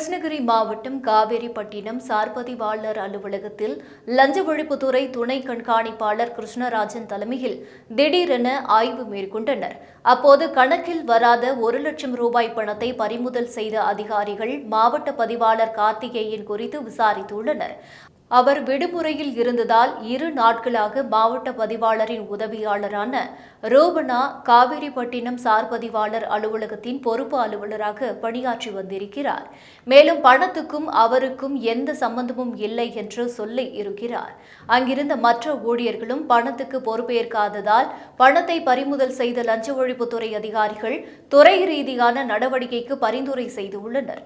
Krishnagiri மாவட்டம் காவேரிப்பட்டினம் சார்பதிவாளர் அலுவலகத்தில் லஞ்ச ஒழிப்புத்துறை துணை கண்காணிப்பாளர் கிருஷ்ணராஜன் தலைமையில் திடீரென ஆய்வு மேற்கொண்டனர். அப்போது கணக்கில் வராத ஒரு லட்சம் ரூபாய் பணத்தை பறிமுதல் செய்த அதிகாரிகள் மாவட்ட பதிவாளர் கார்த்திகேயன் குறித்து விசாரித்துள்ளனர். அவர் விடுமுறையில் இருந்ததால் இரு நாட்களாக மாவட்ட பதிவாளரின் உதவியாளரான ரோபனா காவேரிப்பட்டினம் சார் பதிவாளர் அலுவலகத்தின் பொறுப்பு அலுவலராக பணியாற்றி வந்திருக்கிறார். மேலும் பணத்துக்கும் அவருக்கும் எந்த சம்பந்தமும் இல்லை என்று சொல்லி இருக்கிறார். அங்கிருந்த மற்ற ஊழியர்களும் பணத்துக்கு பொறுப்பேற்காததால் பணத்தை பறிமுதல் செய்த லஞ்ச ஒழிப்புத்துறை அதிகாரிகள் துறை ரீதியான நடவடிக்கைக்கு பரிந்துரை செய்துள்ளனர்.